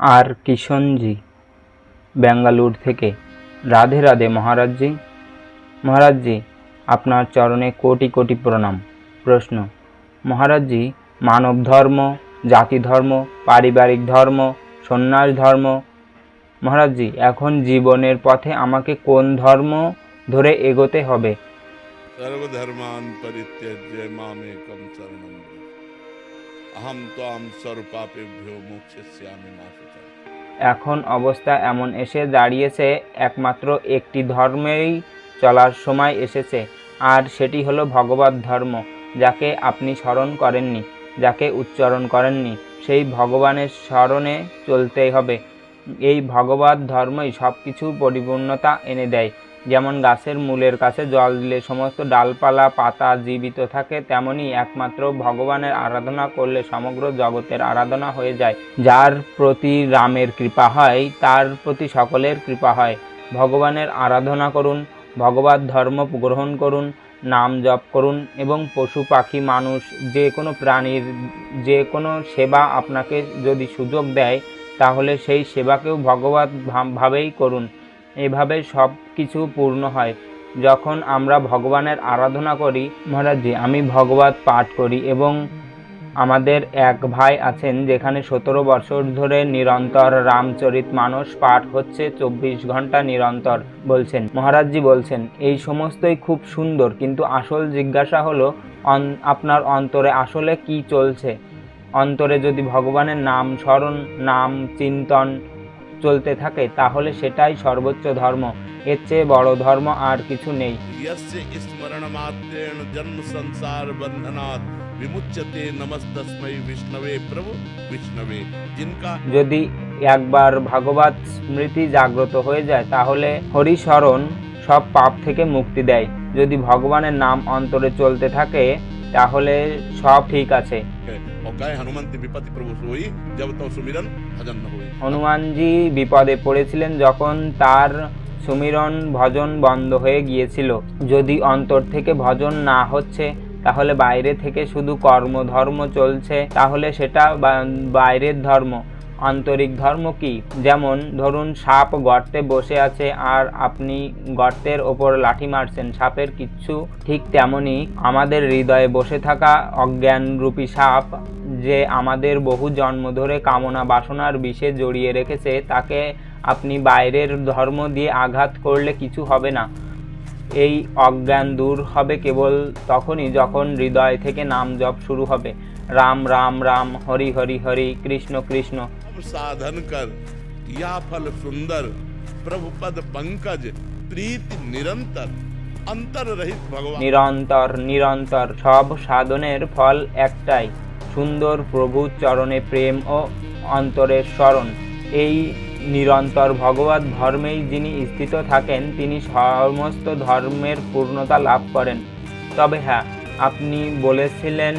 আর কিষণজি, ব্যাঙ্গালুর থেকে রাধে রাধে মহারাজজি। মহারাজজি, আপনার চরণে কোটি কোটি প্রণাম। প্রশ্ন, মহারাজজি, মানব ধর্ম, জাতি ধর্ম, পারিবারিক ধর্ম, সন্ন্যাস ধর্ম, মহারাজজি, এখন জীবনের পথে আমাকে কোন ধর্ম ধরে এগোতে হবে? সর্বধর্মান পরিত্যাজ্য মামেকম চরণ এখন অবস্থা এমন এসে দাঁড়িয়েছে, একমাত্র একটি ধর্মেই চলার সময় এসেছে, আর সেটি হলো ভগবত ধর্ম, যাকে আপনি স্মরণ করেননি, যাকে উচ্চারণ করেননি। সেই ভগবানের স্মরণে চলতে হবে। এই ভগবত ধর্মই সব কিছু পরিপূর্ণতা এনে দেয়। যেমন গাছের মূলের কাছে জল দিলে সমস্ত ডালপালা, পাতা জীবিত থাকে, তেমনি একমাত্র ভগবানের আরাধনা করলে সমগ্র জগতের আরাধনা হয়ে যায়। যার প্রতি রামের কৃপা হয়, তার প্রতি সকলের কৃপা হয়। ভগবানের আরাধনা করুন, ভগবত ধর্ম গ্রহণ করুন, নাম জপ করুন এবং পশু, পাখি, মানুষ, যে কোনো প্রাণীর, যে কোনো সেবা আপনাকে যদি সুযোগ দেয়, তাহলে সেই সেবাকেও ভগবত ভাবেই করুন। এভাবে সব কিছু পূর্ণ হয়। যখন আমরা ভগবানের আরাধনা করি, মহারাজজি, আমি ভগবত পাঠ করি এবং আমাদের এক ভাই আছেন যেখানে সতেরো বছর ধরে নিরন্তর রামচরিত মানস পাঠ হচ্ছে, চব্বিশ ঘণ্টা নিরন্তর বলছেন। মহারাজজি বলছেন, এই সমস্তই খুব সুন্দর, কিন্তু আসল জিজ্ঞাসা হলো আপনার অন্তরে আসলে কি চলছে? অন্তরে যদি ভগবানের নাম স্মরণ, নাম চিন্তন চলতে থাকে তাহলে সেটাই সর্বোচ্চ ধর্ম। এর চেয়ে বড় ধর্ম আর কিছু নেই। যদি একবার ভাগবত স্মৃতি জাগ্রত হয়ে যায় তাহলে হরি শরণ সব পাপ থেকে মুক্তি দেয়। যদি ভগবানের নাম অন্তরে চলতে থাকে তাহলে সব ঠিক আছে। হনুমানজি বিপদে পড়েছিলেন যখন তার সুমিরন ভজন বন্ধ হয়ে গিয়েছিল। যদি অন্তর থেকে ভজন না হচ্ছে তাহলে বাইরে থেকে শুধু কর্মধর্ম চলছে তাহলে সেটা বাইরের ধর্ম। আন্তরিক ধর্ম কি? যেমন, ধরুন, সাপ গর্তে বসে আছে আর আপনি গর্তের ওপর লাঠি মারছেন। সাপের কিচ্ছু ঠিক তেমনি আমাদের হৃদয়ে বসে থাকা অজ্ঞান রূপী সাপ যে আমাদের বহু জন্ম ধরে কামনা বাসনার বিষে জড়িয়ে রেখেছে, তাকে আপনি বাইরের ধর্ম দিয়ে আঘাত করলে কিছু হবে না। এই অজ্ঞান দূর হবে কেবল তখনই যখন হৃদয় থেকে নাম জপ শুরু হবে। রাম রাম রাম, হরি হরি হরি, কৃষ্ণ কৃষ্ণ। अब साधन कर या फल सुंदर प्रभु पद पंकज प्रीति निरंतर अंतर रहित भगवान নিরন্তর নিরন্তর সব সাধনের ফল একটাই সুন্দর প্রভু চরণে প্রেম ও অন্তরের স্মরণ এই নিরন্তর ভগবত ধর্মেই যিনি স্থিত থাকেন তিনি সমস্ত ধর্মের পূর্ণতা লাভ করেন তবে হ্যাঁ আপনি বলেছিলেন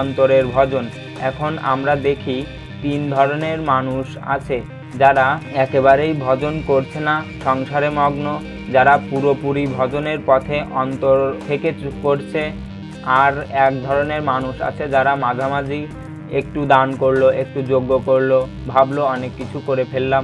অন্তরের ভজন এখন আমরা দেখি তিন ধরনের মানুষ আছে যারা একেবারেই ভজন করছে না, সংসারে মগ্ন, যারা পুরোপুরি ভজনের পথে অন্তর থেকে করছে। আর এক ধরনের মানুষ আছে যারা মাঝামাঝি, একটু দান করল, একটু যজ্ঞ করল, ভাবলো, অনেক কিছু করে ফেললাম।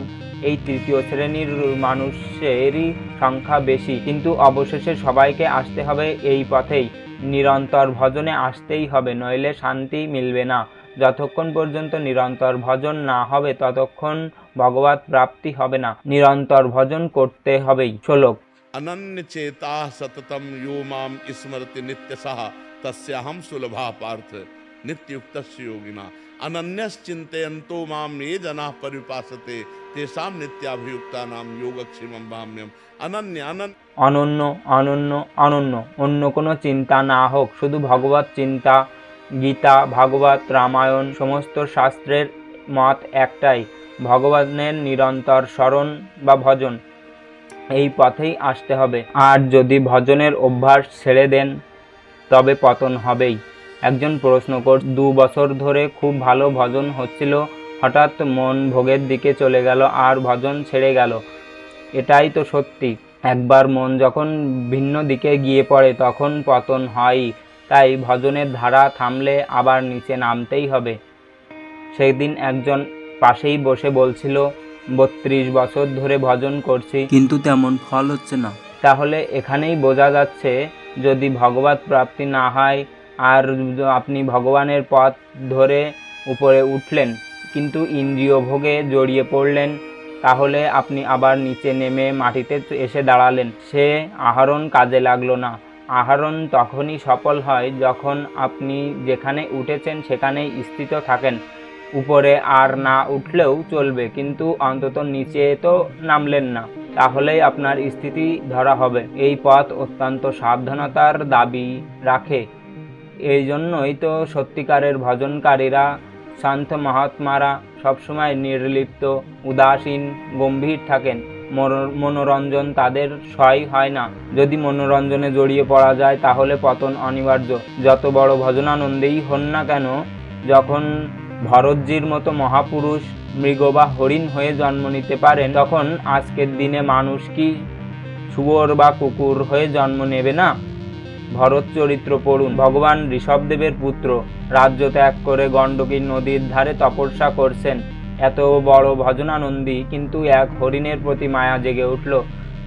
এই তৃতীয় শ্রেণির মানুষেরই সংখ্যা বেশি। কিন্তু অবশেষে সবাইকে আসতে হবে এই পথেই। নিরন্তর ভজনে আসতেই হবে, নইলে শান্তি মিলবে না। যতক্ষণ পর্যন্ত নিরন্তর ভজন না হবে ততক্ষণ ভগবত প্রাপ্তি হবে না। নিরন্তর ভজন করতে হবেই। শ্লোক। অনন্য চেতা সততম ইউ মাম স্মৃতি নিত্য সহ তস্য তস্যাহম সুলভা পার্থ নিত্যুক্ত যোগিনা। অনন্যশ্চিন্তয়ন্তো মাম ये জনা পরিপাসতে তেসাম তেষাম নিত্যাভিযুক্তানাম যোগক্ষেমম ভাম্যম। অনন্য অনন্য। অনন্য অনন্য অনন্য। অন্য কোনো চিন্তা না হোক শুধু ভগবত চিন্তা গীতা, ভাগবত, রামায়ণ, সমস্ত শাস্ত্রের মত একটাই, ভগবানের নিরন্তর স্মরণ বা ভজন। এই পথেই আসতে হবে। আর যদি ভজনের অভ্যাস ছেড়ে দেন, তবে পতন হবেই। একজন প্রশ্ন কর দু বছর ধরে খুব ভালো ভজন হচ্ছিল, হঠাৎ মন ভোগের দিকে চলে গেল আর ভজন ছেড়ে গেল। এটাই তো সত্যি। একবার মন যখন ভিন্ন দিকে গিয়ে পড়ে, তখন পতন হয়ই। তাই ভজনের ধারা থামলে আবার নিচে নামতেই হবে। সেদিন একজন পাশেই বসে বলছিল বত্রিশ বছর ধরে ভজন করছি। কিন্তু তেমন ফল হচ্ছে না। তাহলে এখানেই বোঝা যাচ্ছে যদি ভগবত প্রাপ্তি না হয় আর আপনি ভগবানের পথ ধরে উপরে উঠলেন কিন্তু ইন্দ্রিয় ভোগে জড়িয়ে পড়লেন তাহলে আপনি আবার নিচে নেমে মাটিতে এসে দাঁড়ালেন। সে আহরণ কাজে লাগল না। আহরণ তখনই সফল হয় যখন আপনি যেখানে উঠেছেন সেখানেই স্থিত থাকেন। উপরে আর না উঠলেও চলবে, কিন্তু অন্তত নিচে তো নামলেন না। তাহলেই আপনার স্থিতি ধরা হবে। এই পথ অত্যন্ত সাবধানতার দাবি রাখে। এই জন্যই তো সত্যিকারের ভজনকারীরা, শান্ত মহাত্মারা সবসময় নির্লিপ্ত, উদাসীন, গম্ভীর থাকেন। মনোরঞ্জন তাদের সয় হয় না। যদি মনোরঞ্জনে জড়িয়ে পড়া যায়, তাহলে পতন অনিবার্য। যত বড় ভজনানন্দেই হন না কেন, যখন ভরতজির মতো মহাপুরুষ মৃগ বা হরিণ হয়ে জন্ম নিতে পারেন, তখন আজকের দিনে মানুষ কি শুয়োর বা কুকুর হয়ে জন্ম নেবে না? ভরত চরিত্র পড়ুন। ভগবান ঋষভদেবের পুত্র। রাজ্য ত্যাগ করে গণ্ডকী নদীর ধারে তপস্যা করছেন। এত বড় ভজনানন্দী, কিন্তু এক হরিণের প্রতি মায়া জেগে উঠল।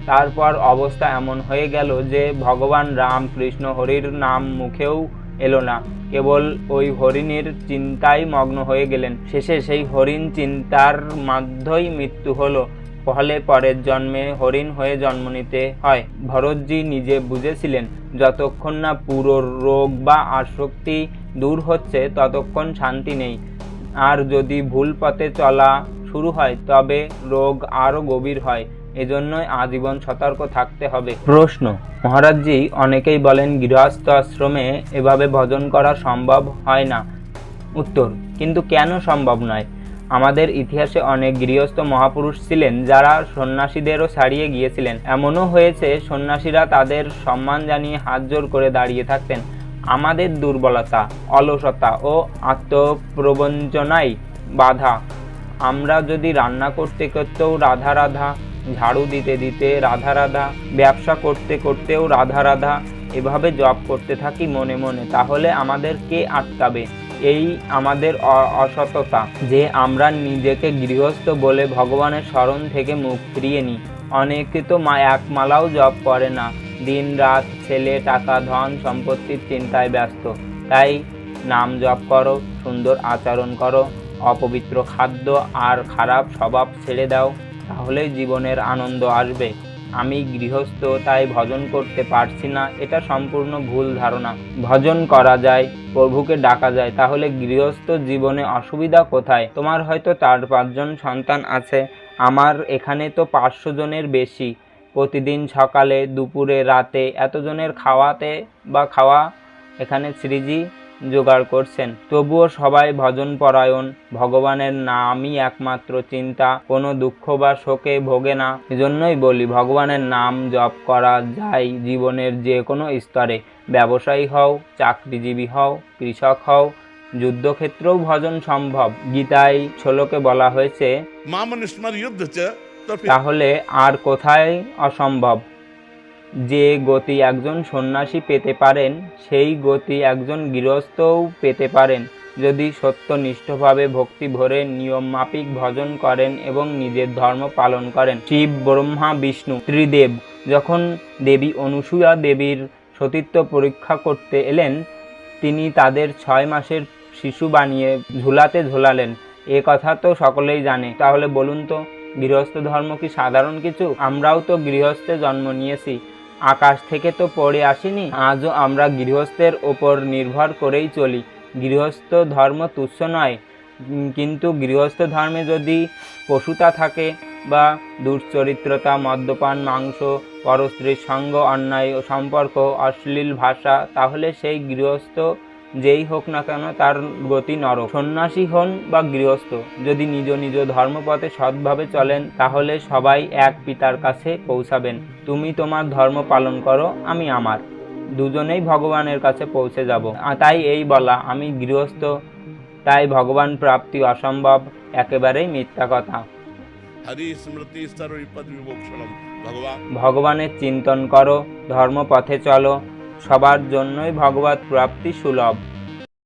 তারপর অবস্থা এমন হয়ে গেল যে ভগবান রাম কৃষ্ণ হরির নাম মুখেও এলো না। কেবল ওই হরিণীর চিন্তায় মগ্ন হয়ে গেলেন। শেষে সেই হরিণ চিন্তার মাধ্যই মৃত্যু হলো। ফলে পরের জন্মে হরিণ হয়ে জন্ম নিতে হয়। ভরতজি নিজে বুঝেছিলেন, যতক্ষণ না পুরো রোগ বা আসক্তি দূর হচ্ছে, ততক্ষণ শান্তি নেই। আর যদি ভুল পথে চলা শুরু হয়, তবে রোগ আরও গভীর হয়। এজন্যই আজীবন সতর্ক থাকতে হবে। প্রশ্ন, মহারাজজি অনেকেই বলেন গৃহস্থ আশ্রমে এভাবে ভজন করা সম্ভব হয় না। উত্তর, কিন্তু কেন সম্ভব নয়? আমাদের ইতিহাসে অনেক গৃহস্থ মহাপুরুষ ছিলেন যারা সন্ন্যাসীদেরও ছাড়িয়ে গিয়েছিলেন। এমনও হয়েছে সন্ন্যাসীরা তাদের সম্মান জানিয়ে হাত জোর করে দাঁড়িয়ে থাকতেন। আমাদের দুর্বলতা, অলসতা ও আত্মপ্রবঞ্চনাই বাধা। আমরা যদি রান্না করতে করতেও রাধা রাধা, ঝাড়ু দিতে দিতে রাধা রাধা, ব্যবসা করতে করতেও রাধা রাধা, এভাবে জব করতে থাকি মনে মনে, তাহলে আমাদের কে আটকাবে? এই আমাদের অসততা, যে আমরা নিজেকে গৃহস্থ বলে ভগবানের স্মরণ থেকে মুখ ফিরিয়ে নিই। অনেকে তো মা, এক মালাও জব করে না। দিন রাত ছেলে, টাকা, ধন, সম্পত্তির চিন্তায় ব্যস্ত। তাই নাম জপ করো, সুন্দর আচরণ করো, অপবিত্র খাদ্য আর খারাপ স্বভাব ছেড়ে দাও, তাহলেই জীবনের আনন্দ আসবে। আমি গৃহস্থ, তাই ভজন করতে পারছি না, এটা সম্পূর্ণ ভুল ধারণা। ভজন করা যায়, প্রভুকে ডাকা যায়, তাহলে গৃহস্থ জীবনে অসুবিধা কোথায়? তোমার হয়তো চার পাঁচজন সন্তান আছে, আমার এখানে তো পাঁচশো জনের বেশি। প্রতিদিন সকালে, দুপুরে, রাতে এতজনের খাওয়াতে বা খাওয়া এখানে শ্রীজি জোগাড় করছেন। তবুও সবাই ভজন পরায়ণ, ভগবানের নামই একমাত্র চিন্তা, কোনো দুঃখ বা শোকে ভোগে না। এজন্যই বলি, ভগবানের নাম জপ করা যায় জীবনের যে কোনো স্তরে। ব্যবসায়ী হও, চাকরিজীবী হও, কৃষক হও, যুদ্ধক্ষেত্রেও ভজন সম্ভব। গীতায় ছোলকে বলা হয়েছে মা যুদ্ধ তাহলে আর কোথায় অসম্ভব? যে গতি একজন সন্ন্যাসী পেতে পারেন, সেই গতি একজন গৃহস্থও পেতে পারেন। যদি সত্যনিষ্ঠভাবে ভক্তি ভরে নিয়ম মাফিক ভজন করেন এবং নিজের ধর্ম পালন করেন। শিব, ব্রহ্মা, বিষ্ণু, ত্রিদেব, যখন দেবী অনুসূয়া দেবীর সতীত্ব পরীক্ষা করতে এলেন, তিনি তাদের ছয় মাসের শিশু বানিয়ে ঝুলাতে ঝোলালেন। এ কথা তো সকলেই জানে। তাহলে বলুন তো গৃহস্থ ধর্ম কি সাধারণ কিছু? আমরাও তো গৃহস্থে জন্ম নিয়েছি। আকাশ থেকে তো পড়ে আসিনি, আজও আমরা গৃহস্থের ওপর নির্ভর করেই চলি। গৃহস্থ ধর্ম তুচ্ছ নয় কিন্তু গৃহস্থ ধর্মে যদি পশুতা থাকে বা দুশ্চরিত্রতা, মদ্যপান, মাংস, পরস্ত্রীর সঙ্গ, অন্যায় ও সম্পর্ক, অশ্লীল ভাষা, তাহলে সেই গৃহস্থ যেই হোক না কেন তার গতি নরক। সন্ন্যাসী হন বা গৃহস্থ যদি নিজ নিজ ধর্মপথে সৎভাবে চলেন তাহলে সবাই এক পিতার কাছে পৌঁছাবেন। তুমি তোমার ধর্ম পালন করো আমি আমার। দুজনেই ভগবানের কাছে পৌঁছে যাব। তাই এই বলা আমি গৃহস্থ তাই ভগবান প্রাপ্তি অসম্ভব একেবারেই মিথ্যা কথা। ভগবানের চিন্তন করো ধর্মপথে চলো সবার জন্যই ভগবত প্রাপ্তি সুলভ।